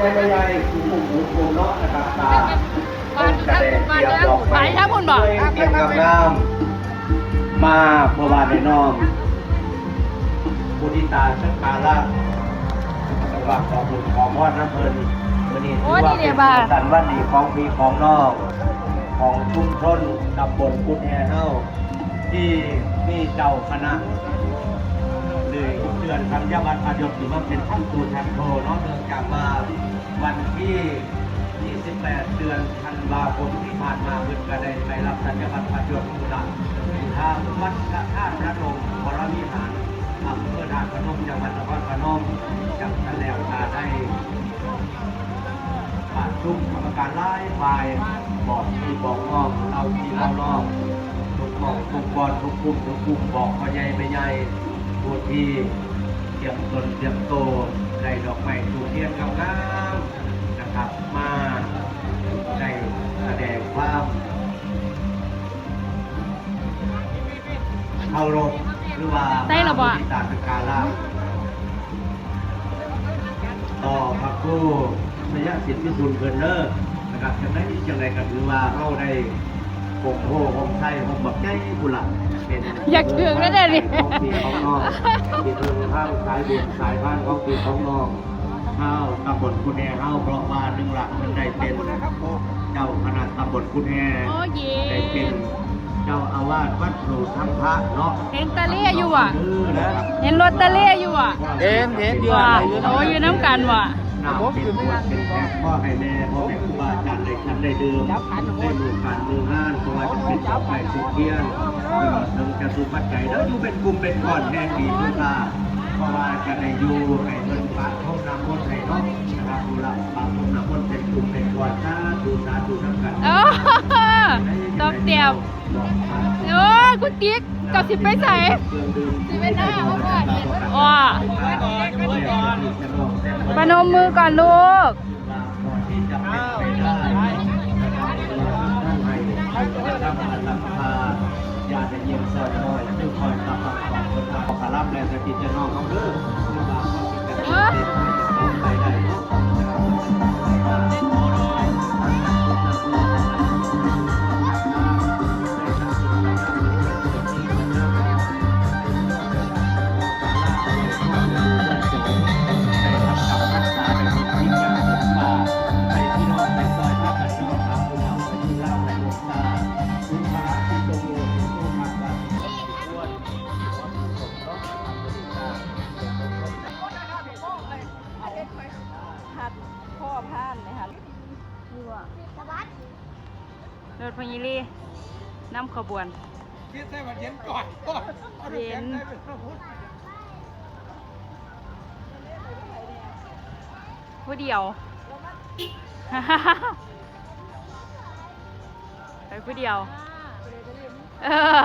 ใหญ่ไม่ใหญ่คุ้มคุ้มคุ้มเนาะนะครับตาบ้านบ้านบ้านเนื้อไปถ้าคุณบอกเก็บกับน้ำมาเมื่อวานในน้อมบุญตาชักการะจังหวัดของบุญขอมอดน้ำเพลินวันนี้ถือว่าเป็นสันวันดีของพี่ของนอก ของชุมชนตำบลกุดแฮเฮาที่มีเจ้าคณะ ดือนธัญบัตรอายุถือว่าเป็นท่านตูแทนโทเนาะเนื่องจากว่าวันที่ 28 เดือนธันวาคมที่ผ่านมาเพิ่นก็ได้ไปรับธัญาบัตรอายุมูลทางวัดพระธาตุพระนมวรวิหารอำเภอธาตุพนมจังหวัดนครพนมจังทันแล้วมาได้ผ่านชุมกรรมการไล่ไฟบอกที่บอกนอกเราที่เรานอกทุกหมองทุกบอลทุกกลุ่มทุกกลุ่มบอกพ่อใหญ่ไม่ใหญ่ผู้ที่ เตรียมตนเตรียมโตได้ดอกไม้ถูกเทียนกับน้ำนะครับมาได้แสดงความเคารพหรือว่าได้หรอบ่ ตาสการะต่อพระครูระยะสิทธิพิสุนเพลินเนอร์นะครับจังได้จังไรก็ถือว่าเราได้ ปกโพของไทยของบักใจบุหลักเป็นอยากถึงแล้วเนี่ยดิ ของปีของนอกที่เพิ่งข้างสายบุญสายพันธุ์ของปีของนอกข้าวตำบลคุณแห่ข้าวเพราะว่าหนึ่งหลักมันได้เป็นเจ้าคณะตำบลคุณแห่โอ้เย่ได้เป็นเจ้าอาวาสวัดสูทั้งพระเนาะเห็นตะเลี่ยอยู่อะดื้อนะครับ เห็นรถตะเลี่ยอยู่อะ เห็นเห็นอยู่ว่าอยู่โอ้อยู่น้ำกันว่ะ น้ำเป็นขวดเป็นแพ็คพ่อให้แม่พ่อแม่ครูบาอาจารย์ได้ฉันได้ดื่มได้ดูการมือห้านเพราะว่าจะเป็นเจ้าไก่สุเทียนถึงจะสุปัจจัยแล้วอยู่เป็นกลุ่มเป็นก้อนแห่งดีทุกตาเพราะว่าจะได้อยู่ให้เงินปากท่องน้ำมนต์ให้เนาะนะครับดูละปากท่องน้ำมนต์เป็นกลุ่มเป็นก้อนสาธุสาธุน้ำกันโอ้ต้มเตียมโอ้คุณติ๊กกับสิไปใส่สิไปหน้าว่าก่อนอ๋อ ประนมมือก่อนลูกที่จะเยี่ยมซอยน้อยซึ่งคอยรับฟังความคนทำขอรับแรงสกิจจะนองเขาเด้อ พ่อพานเลยค่ะรถพญิรีนำขบวนคิดให้มันเย็นก่อนเย็นผู้เดียวไปผู้เดียว เออ